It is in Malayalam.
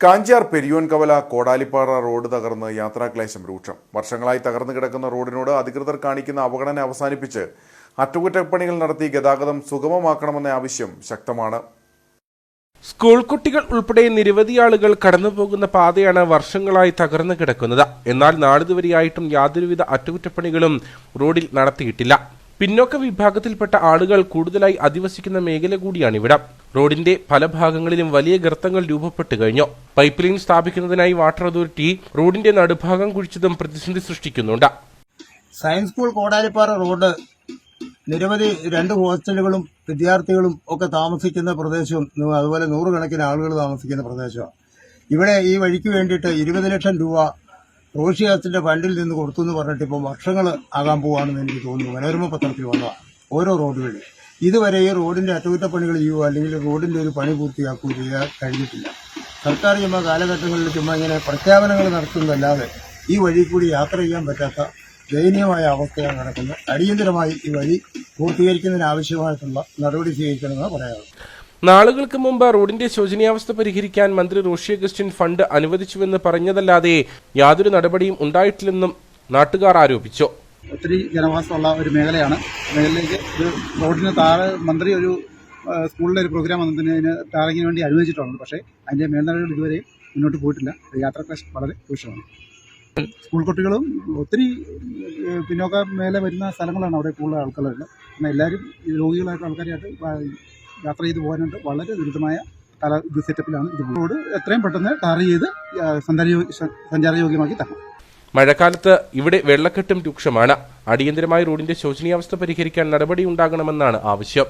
കാഞ്ചാർ പെരിയോൻകവല കോടാലിപ്പാറ റോഡ് തകർന്ന് യാത്രാക്ലേശം രൂക്ഷം. വർഷങ്ങളായി തകർന്നു കിടക്കുന്ന റോഡിനോട് അധികൃതർ കാണിക്കുന്ന അവഗണന അവസാനിപ്പിച്ച് അറ്റകുറ്റപ്പണികൾ നടത്തി ഗതാഗതം സുഗമമാക്കണമെന്ന ആവശ്യം ശക്തമാണ്. സ്കൂൾ കുട്ടികൾ ഉൾപ്പെടെ നിരവധി ആളുകൾ കടന്നുപോകുന്ന പാതയാണ് വർഷങ്ങളായി തകർന്നു കിടക്കുന്നത്. എന്നാൽ നാളിതുവരെയായിട്ടും യാതൊരുവിധ അറ്റകുറ്റപ്പണികളും റോഡിൽ നടത്തിയിട്ടില്ല. പിന്നോക്ക വിഭാഗത്തിൽപ്പെട്ട ആളുകൾ കൂടുതലായി അധിവസിക്കുന്ന മേഖല കൂടിയാണിവിടം. റോഡിന്റെ പല ഭാഗങ്ങളിലും വലിയ ഗർത്തങ്ങൾ രൂപപ്പെട്ടു കഴിഞ്ഞു. പൈപ്പ് ലൈൻ സ്ഥാപിക്കുന്നതിനായി വാട്ടർ അതോറിറ്റി റോഡിന്റെ നടുഭാഗം കുഴിച്ചതും പ്രതിസന്ധി സൃഷ്ടിക്കുന്നുണ്ട്. സയൻസ് സ്കൂൾ കോടാലിപ്പാറ റോഡ് നിരവധി രണ്ട് ഹോസ്റ്റലുകളും വിദ്യാർത്ഥികളും ഒക്കെ താമസിക്കുന്ന പ്രദേശവും അതുപോലെ നൂറുകണക്കിന് ആളുകൾ താമസിക്കുന്ന പ്രദേശമാണ്. ഇവിടെ ഈ വഴിക്ക് വേണ്ടിയിട്ട് ഇരുപത് ലക്ഷം രൂപ റോഷിയാസിന്റെ ഫണ്ടിൽ നിന്ന് കൊടുത്തു എന്ന് പറഞ്ഞിട്ട് ഇപ്പോൾ വർഷങ്ങൾ ആകാൻ പോവാണെന്ന് എനിക്ക് തോന്നുന്നു. മനോരമ പത്രത്തിൽ വന്നതാണ് ഓരോ റോഡുകളിൽ ഇതുവരെ ഈ റോഡിന്റെ അറ്റകുറ്റപ്പണികൾ ചെയ്യുകയോ അല്ലെങ്കിൽ റോഡിന്റെ ഒരു പണി പൂർത്തിയാക്കുകയോ ചെയ്യാൻ കഴിഞ്ഞിട്ടില്ല. സർക്കാർ ചുമ്മാ കാലഘട്ടങ്ങളിൽ ചുമ്മാ ഇങ്ങനെ പ്രഖ്യാപനങ്ങൾ നടത്തുന്നതല്ലാതെ ഈ വഴി കൂടി യാത്ര ചെയ്യാൻ പറ്റാത്ത ദയനീയമായ അവസ്ഥയാണ് നടക്കുന്നത്. അടിയന്തരമായി ഈ വഴി പൂർത്തീകരിക്കുന്നതിന് ആവശ്യമായിട്ടുള്ള നടപടി സ്വീകരിക്കണമെന്ന് പറയാറുണ്ട് നാളുകൾക്ക് മുമ്പ് റോഡിന്റെ ശോചനീയാവസ്ഥ പരിഹരിക്കാൻ മന്ത്രി റോഷി അഗസ്റ്റിൻ ഫണ്ട് അനുവദിച്ചുവെന്ന് പറഞ്ഞതല്ലാതെ യാതൊരു നടപടിയും ഉണ്ടായിട്ടില്ലെന്നും നാട്ടുകാർ ആരോപിച്ചു. ഒത്തിരി ജനവാസമുള്ള ഒരു മേഖലയാണ്. മേഖലയിലേക്ക് ഒരു റോഡിന് താഴെ മന്ത്രി ഒരു സ്കൂളിലെ ഒരു പ്രോഗ്രാം അതിന് ടാറിങ്ങിന് വേണ്ടി അനുവദിച്ചിട്ടുണ്ട്. പക്ഷേ അതിന്റെ മേൽനടപടികൾ ഇതുവരെ മുന്നോട്ട് പോയിട്ടില്ല. യാത്രാക്ലേശം വളരെ ദൂഷമാണ് സ്കൂൾ കുട്ടികളും ഒത്തിരി പിന്നോക്ക മേലെ വരുന്ന സ്ഥലങ്ങളാണ് അവിടെ കൂടുതൽ ആൾക്കാരുള്ളത്. എന്നാൽ എല്ലാവരും രോഗികളായിട്ട് ആൾക്കാരായിട്ട് യാത്ര ചെയ്ത് പോകാനായിട്ട് വളരെ ദുരിതമായ തല ഇത് സെറ്റപ്പിലാണ് ഇത് റോഡ് എത്രയും പെട്ടെന്ന് ടാർ ചെയ്ത് സഞ്ചാരയോഗ സഞ്ചാരയോഗ്യമാക്കി തരണം. മഴക്കാലത്ത് ഇവിടെ വെള്ളക്കെട്ടും രൂക്ഷമാണ്. അടിയന്തരമായി റോഡിന്റെ ശോചനീയാവസ്ഥ പരിഹരിക്കാൻ നടപടി ഉണ്ടാകണമെന്നാണ് ആവശ്യം.